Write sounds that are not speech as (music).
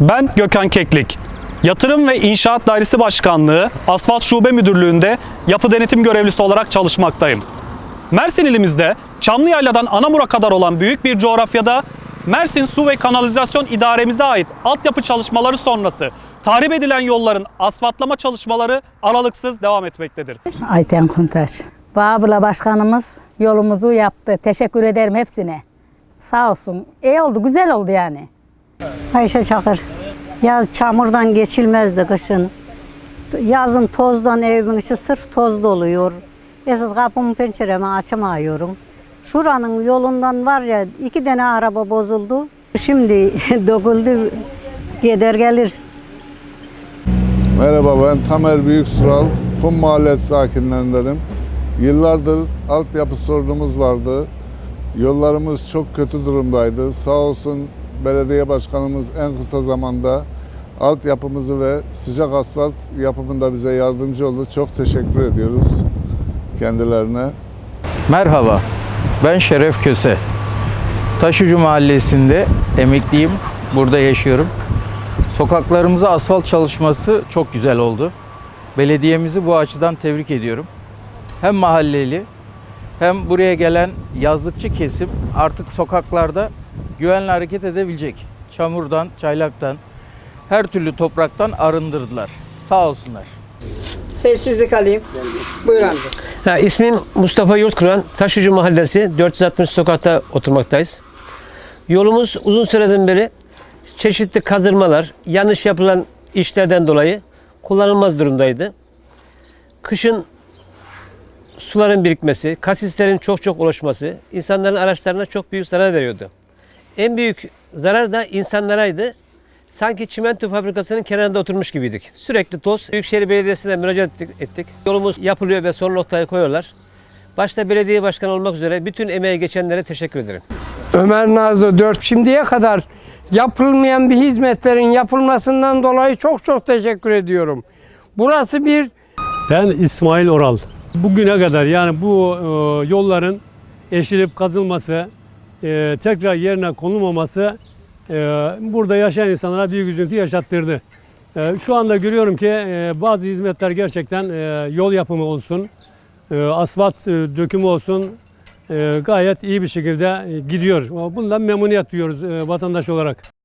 Ben Gökhan Keklik. Yatırım ve İnşaat Dairesi Başkanlığı Asfalt Şube Müdürlüğü'nde yapı denetim görevlisi olarak çalışmaktayım. Mersin ilimizde Çamlıyayladan Anamur'a kadar olan büyük bir coğrafyada Mersin Su ve Kanalizasyon İdaremize ait altyapı çalışmaları sonrası tahrip edilen yolların asfaltlama çalışmaları aralıksız devam etmektedir. Ayten Kuntaş. Bağbıla Başkanımız yolumuzu yaptı. Teşekkür ederim hepsine. Sağ olsun. İyi oldu, güzel oldu yani. Ayşe Çakır. Yaz çamurdan geçilmezdi kışın. Yazın tozdan evimin içi sırf toz doluyor. Esas kapımı penceremi açamıyorum. Şuranın yolundan var ya iki tane araba bozuldu. Şimdi (laughs) döküldü gider gelir. Merhaba ben Tamer Büyüksural, Kum Mahallesi sakinlerindenim. Yıllardır altyapı sorunumuz vardı. Yollarımız çok kötü durumdaydı. Sağ olsun belediye başkanımız en kısa zamanda altyapımızı ve sıcak asfalt yapımında bize yardımcı oldu. Çok teşekkür ediyoruz kendilerine. Merhaba, ben Şeref Köse. Taşucu Mahallesi'nde emekliyim, burada yaşıyorum. Sokaklarımıza asfalt çalışması çok güzel oldu. Belediyemizi bu açıdan tebrik ediyorum. Hem mahalleli hem buraya gelen yazlıkçı kesim artık sokaklarda güvenli hareket edebilecek. Çamurdan, çaylaktan, her türlü topraktan arındırdılar. Sağ olsunlar. Sessizlik alayım. Buyur amca. Ha, ismim Mustafa Yurtkuran. Taşucu Mahallesi 460 sokakta oturmaktayız. Yolumuz uzun süreden beri çeşitli kazırmalar, yanlış yapılan işlerden dolayı kullanılmaz durumdaydı. Kışın suların birikmesi, kasislerin çok çok oluşması insanların araçlarına çok büyük zarar veriyordu. En büyük zarar da insanlaraydı. Sanki çimento fabrikasının kenarında oturmuş gibiydik. Sürekli toz. Büyükşehir Belediyesi'ne müracaat ettik, ettik. Yolumuz yapılıyor ve son noktayı koyuyorlar. Başta belediye başkanı olmak üzere bütün emeği geçenlere teşekkür ederim. Ömer Nazlı 4 şimdiye kadar yapılmayan bir hizmetlerin yapılmasından dolayı çok çok teşekkür ediyorum. Burası bir Ben İsmail Oral. Bugüne kadar yani bu e, yolların eşilip kazılması, e, tekrar yerine konulmaması e, burada yaşayan insanlara büyük üzüntü yaşattırdı. E, şu anda görüyorum ki e, bazı hizmetler gerçekten e, yol yapımı olsun, e, asfalt e, dökümü olsun e, gayet iyi bir şekilde e, gidiyor. Bundan memnuniyet duyuyoruz e, vatandaş olarak.